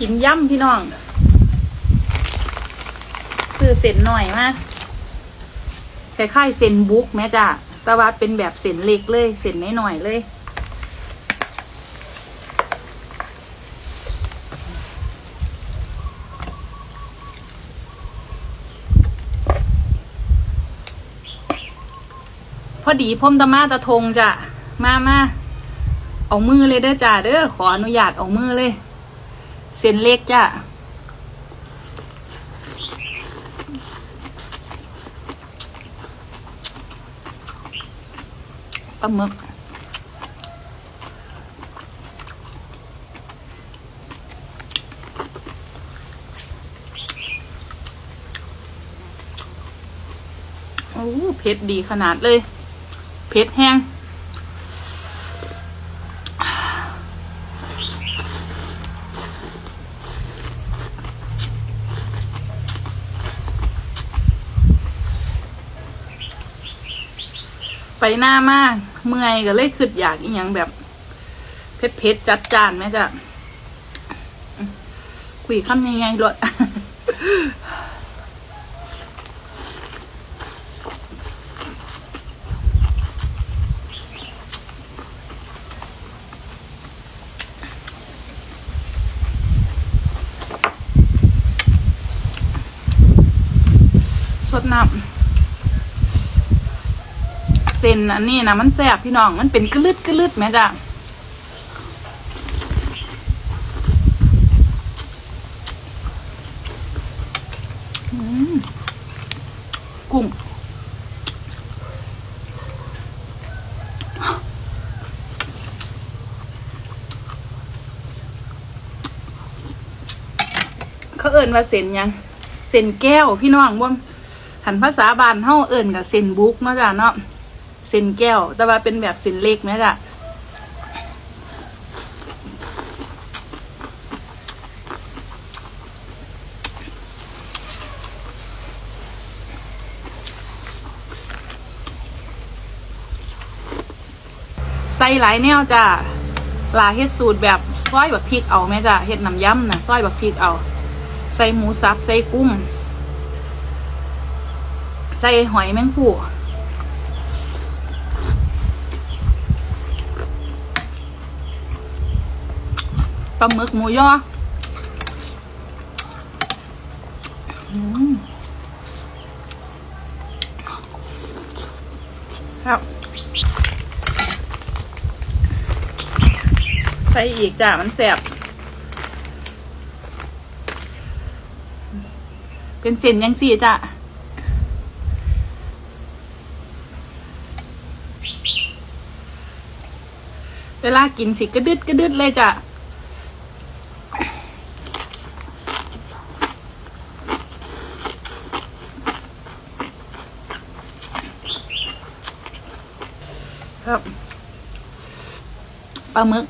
กินย่ำพี่น้องซื้อเส้นหน่อยมาคล้ายๆเส้นบุ๊กแม่จ้ะแต่ว่าเป็นแบบเส้นเล็กเลยเส้นน้อยๆเลยพอดีพมตะมาตะทงจ้ะ มามา เอามือเลยเด้อจ้ะเด้อขออนุญาตเอามือเลย เส้นเล็กจ้ะปลาหมึกโอ้เผ็ดดีขนาดเลย เผ็ดแห้ง ไปหน้ามาก เมื่อยก็เลยขึ้นอยากอีหยังแบบเผ็ดเผ็ดจัดจานไหมจ๊ะคุยคำยังไงรถสดน้ำ ส้นอันนี้นะมันแซ่บพี่น้อง มันเป็นกระลึดกระลึดแม่จ้ะกุ้งเขาเอิ่นว่าเส้นยังเส้นแก้วพี่น้องบ่หันภาษาบานเฮาเอิ่นกับเส้นบุกเนาะจ้ะเนาะ เส้นแก้ว แต่ว่าเป็นแบบเส้นเล็กแม่จ้ะใส่หลายแนวจ้ะลาเฮ็ดสูตรแบบซอยบักพริกเอาแม่จ้ะเฮ็ดน้ำยำนะซอยบักพริกเอา ใส่หมูสับ ใส่กุ้ง ใส่หอยแมงผู้ ปลาหมึกหมูยออืมครับใส่อีกจ้ะมันแสบเป็นเส้นยังสี่จ้ะเวลากินสิกระดึดกระดึดเลยจ้ะ ครับปลาหมึก